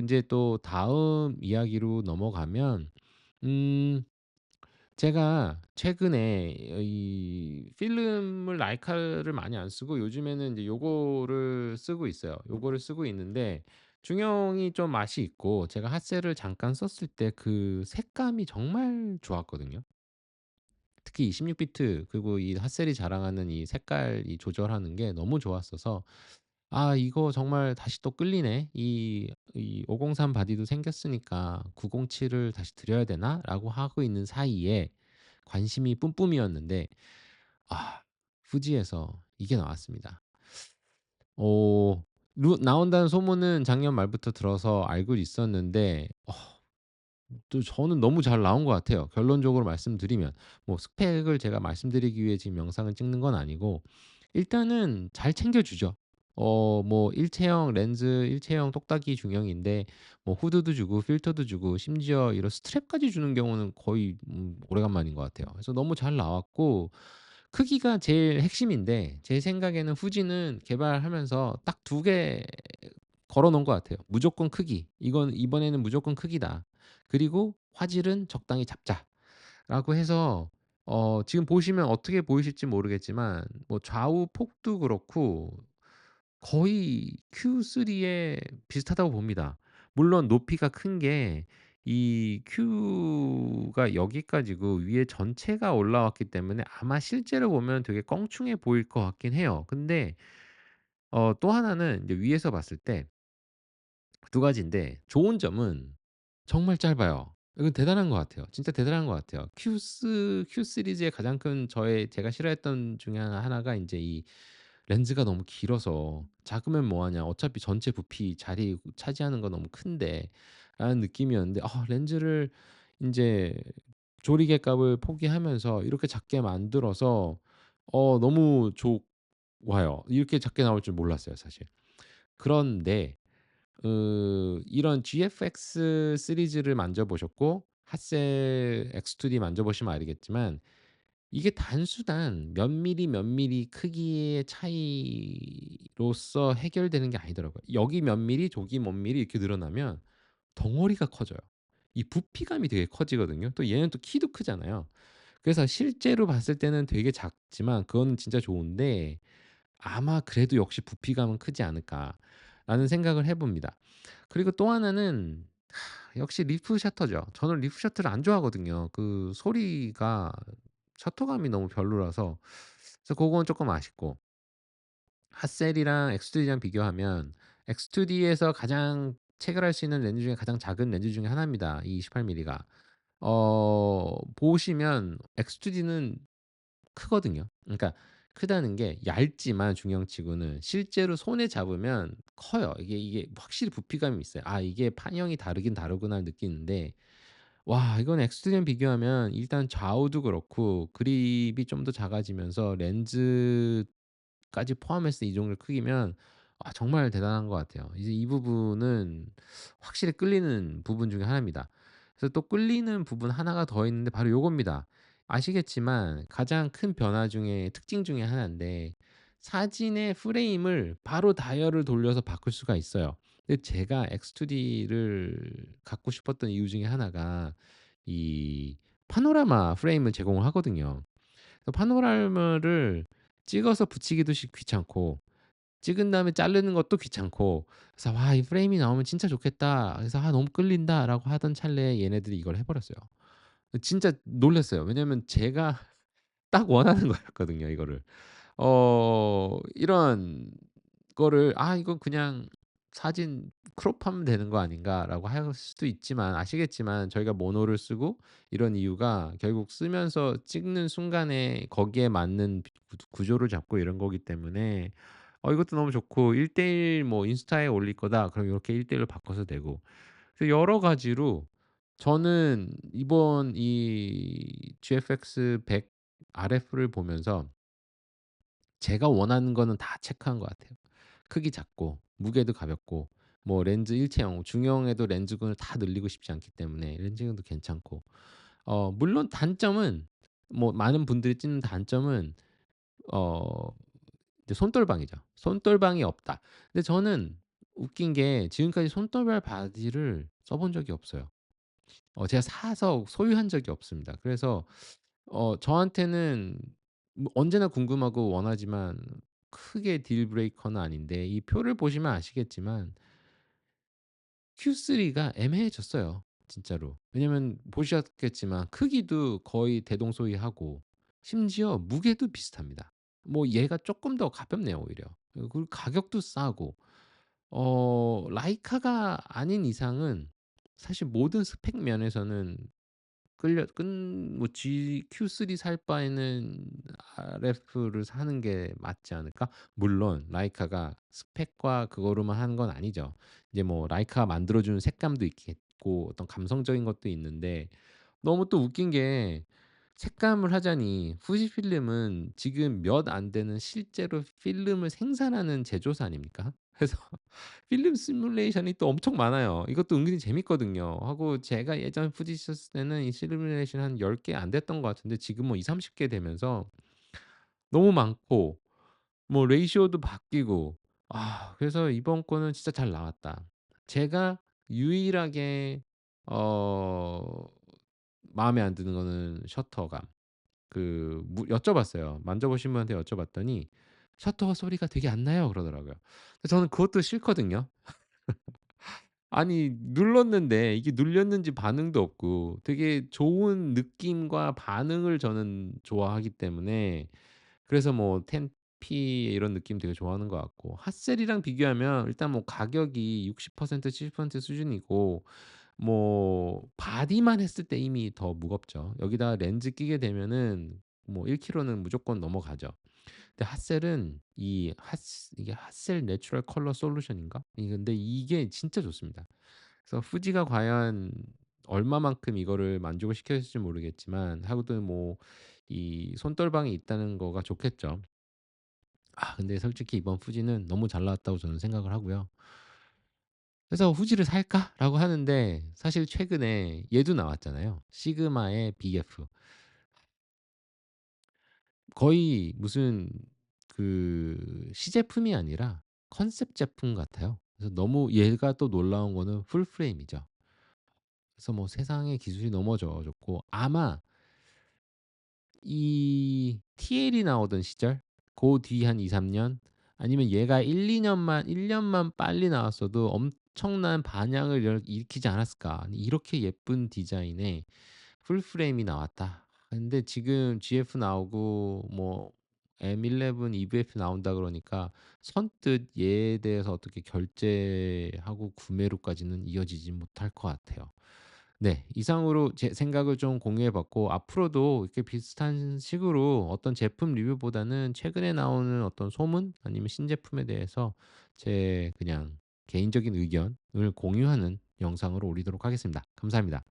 인제 또 다음 이야기로 넘어가면 음 제가 최근에 이 필름을 라이카를 많이 안 쓰고 요즘에는 인제 요거를 쓰고 있어요. 요거를 쓰고 있는데 중형이 좀 맛이 있고 제가 핫셀을 잠깐 썼을 때 그 색감이 정말 좋았거든요. 특히 이16 비트 그리고 이 핫셀이 자랑하는 이 색깔 이 조절하는 게 너무 좋았어서 ' 아 이거 정말 다시 또 끌리네. 이 이 503 바디도 생겼으니까 907을 다시 들여야 되나?'라고 하고 있는 사이에 관심이 뿜뿜이었는데 아 후지에서 이게 나왔습니다. 어루 나온다는 소문은 작년 말부터 들어서 알고 있었는데 어 또 저는 너무 잘 나온 것 같아요. 결론적으로 말씀드리면 뭐 스펙을 제가 말씀드리기 위해 지금 영상을 찍는 건 아니고 일단은 잘 챙겨 주죠. 어 뭐 일체형 렌즈 일체형 똑딱이 중형인데 뭐 후드도 주고 필터도 주고 심지어 이런 스트랩까지 주는 경우는 거의 음 오래간만인 것 같아요. 그래서 너무 잘 나왔고 크기가 제일 핵심인데 제 생각에는 후지는 개발하면서 딱 두 개 걸어 놓은 것 같아요. 무조건 크기. 이건 이번에는 무조건 크기다. 그리고 화질은 적당히 잡자라고 해서 어 지금 보시면 어떻게 보이실지 모르겠지만 뭐 좌우 폭도 그렇고 거의 Q3에 비슷하다고 봅니다. 물론 높이가 큰 게 이 Q가 여기까지고 위에 전체가 올라왔기 때문에 아마 실제로 보면 되게 껑충해 보일 것 같긴 해요. 근데 어 또 하나는 이제 위에서 봤을 때두 가지인데 좋은 점은 정말 짧아요. 이건 대단한 것 같아요. 진짜 대단한 것 같아요. 큐스 큐 시리즈의 가장 큰 저의 제가 싫어했던 중에 하나 하나가 인제 이 렌즈가 너무 길어서 '작으면 뭐 하냐. 어차피 전체 부피 자리 차지하는 거 너무 큰데.'라는 느낌이었는데 아 렌즈를 인제 조리개 값을 포기하면서 이렇게 작게 만들어서 어 너무 좋아요. 이렇게 작게 나올 줄 몰랐어요 사실. 그런데 그 이런 GFX 시리즈를 만져 보셨고 핫셀 X2D 만져 보시면 알겠지만 이게 단순한 몇 미리 몇 미리 크기의 차이로서 해결되는 게 아니더라고요. 여기 몇 미리 저기 몇 미리 이렇게 늘어나면 덩어리가 커져요. 이 부피감이 되게 커지거든요. 또 얘는 또 키도 크잖아요. 그래서 실제로 봤을 때는 되게 작지만 그거는 진짜 좋은데 아마 그래도 역시 '부피감은 크지 않을까.'라는 생각을 해 봅니다. 그리고 또 하나는 하, 역시 리프 셔터죠. 저는 리프 셔터를 안 좋아하거든요. 그 소리가 셔터감이 너무 별로라서 그래서 고건 쪼끔 아쉽고 핫셀이랑 X2D랑 비교하면 X2D에서 가장 체결할 수 있는 렌즈 중에 가장 작은 렌즈 중에 하나입니다. 이 28 밀리가. 어 보시면 X2D는 크거든요. 그러니까 크다는 게 얇지만 중형치고는 실제로 손에 잡으면 커요. 이게 이게 확실히 부피감이 있어요. '아 이게 판형이 다르긴 다르구나.' 느끼는데 와 이건 엑스트림 비교하면 일단 좌우도 그렇고 그립이 좀 더 작아지면서 렌즈까지 포함해서 이 정도 크기면 아 정말 대단한 것 같아요. 이제 이 부분은 확실히 끌리는 부분 중에 하나입니다. 그래서 또 끌리는 부분 하나가 더 있는데 바로 요겁니다. 아시겠지만 가장 큰 변화 중에 특징 중에 하나인데 사진의 프레임을 바로 다이얼을 돌려서 바꿀 수가 있어요. 근데 제가 X2D를 갖고 싶었던 이유 중에 하나가 이 파노라마 프레임을 제공을 하거든요. 파노라마를 찍어서 붙이기도 시 귀찮고 찍은 다음에 자르는 것도 귀찮고 그래서 '와 이 프레임이 나오면 진짜 좋겠다.' 그래서 '아 너무 끌린다.'라고 하던 찰나에 얘네들이 이걸 해 버렸어요. 진짜 놀랐어요. 왜냐면 제가 딱 원하는 거였거든요 이거를. 어 이런 거를 '아 이거 그냥 사진 크롭하면 되는 거 아닌가.'라고 할 수도 있지만 아시겠지만 저희가 모노를 쓰고 이런 이유가 결국 쓰면서 찍는 순간에 거기에 맞는 구조를 잡고 이런 거기 때문에 어 이것도 너무 좋고 1대1 뭐 인스타에 올릴 거다. 그럼 요렇게 1대1로 바꿔서 되고. 그래서 여러 가지로 저는 이번 이 GFX 100 RF를 보면서 제가 원하는 거는 다 체크한 것 같아요. 크기 작고 무게도 가볍고 뭐 렌즈 일체형, 중형에도 렌즈군을 다 늘리고 싶지 않기 때문에 렌즈군도 괜찮고 어 물론 단점은 뭐 많은 분들이 찍는 단점은 어 이제 손떨방이죠. 손떨방이 없다. 근데 저는 웃긴 게 지금까지 손떠발 바지를 써본 적이 없어요. 어 제가 사서 소유한 적이 없습니다. 그래서 어 저한테는 뭐 언제나 궁금하고 원하지만 크게 딜 브레이커는 아닌데 이 표를 보시면 아시겠지만 Q3가 애매해졌어요 진짜로. 왜냐면 보셨겠지만 크기도 거의 대동소이하고 심지어 무게도 비슷합니다. 뭐 얘가 쪼끔 더 가볍네요 오히려. 어 그리고 가격도 싸고 어 라이카가 아닌 이상은 사실 모든 스펙 면에서는 끌려 끈 뭐 G Q3 살 바에는 RF를 사는 게 맞지 않을까? 물론 라이카가 스펙과 그거로만 하는 건 아니죠. 이제 뭐 라이카가 만들어 주는 색감도 있겠고 어떤 감성적인 것도 있는데 너무 또 웃긴 게 색감을 하자니 후지필름은 지금 몇 안 되는 실제로 필름을 생산하는 제조사 아닙니까? 그래서 필름 시뮬레이션이 또 엄청 많아요. 이것도 은근히 재밌거든요. 하고 제가 예전 후지 썼을 때는 이 시뮬레이션 한 10개 안 됐던 것 같은데 지금 뭐 20-30개 되면서 너무 많고 뭐 레이시오도 바뀌고 아 그래서 이번 거는 진짜 잘 나왔다. 제가 유일하게 어 마음에 안 드는 거는 셔터감. 그 무 여쭤봤어요. 만져보신 분한테 여쭤봤더니 " 셔터 소리가 되게 안 나요." 그러더라고요. 근데 저는 그것도 싫거든요. 아니 눌렀는데 이게 눌렸는지 반응도 없고 되게 좋은 느낌과 반응을 저는 좋아하기 때문에 그래서 뭐 10P 이런 느낌 되게 좋아하는 것 같고 핫셀이랑 비교하면 일단 뭐 가격이 60% 70% 수준이고 뭐 바디만 했을 때 이미 더 무겁죠. 여기다가 렌즈 끼게 되면은 뭐1 킬로는 무조건 넘어가죠. 근데 핫셀은 이 핫 이게 핫셀 내추럴 컬러 솔루션인가? 이 근데 이게 진짜 좋습니다. 그래서 후지가 과연 얼마만큼 이거를 만족을 시켰을지 모르겠지만 하고도 뭐 이 손떨방이 있다는 거가 좋겠죠. 아 근데 솔직히 이번 후지는 너무 잘 나왔다고 저는 생각을 하고요. 그래서 '후지를 살까?'라고 하는데 사실 최근에 얘도 나왔잖아요. 시그마의 BF. 거의 무슨 그 시제품이 아니라 컨셉 제품 같아요. 그래서 너무 얘가 또 놀라운 거는 풀 프레임이죠. 그래서 뭐 세상의 기술이 좋아졌고 아마 이 TL이 나오던 시절 고뒤한 2-3년 아니면 얘가 1-2 년만 1 년만 빨리 나왔어도 엄청난 반향을 일 일으키지 않았을까. 이렇게 예쁜 디자인의 풀 프레임이 나왔다. 근데 지금 GF 나오고 뭐 M11 EVF 나온다 그러니까 선뜻 얘에 대해서 어떻게 결제하고 구매로까지는 이어지지 못할 것 같아요. 네. 이상으로 제 생각을 좀 공유해 봤고 앞으로도 이렇게 비슷한 식으로 어떤 제품 리뷰보다는 최근에 나오는 어떤 소문 아니면 신제품에 대해서 제 그냥 개인적인 의견을 공유하는 영상으로 올리도록 하겠습니다. 감사합니다.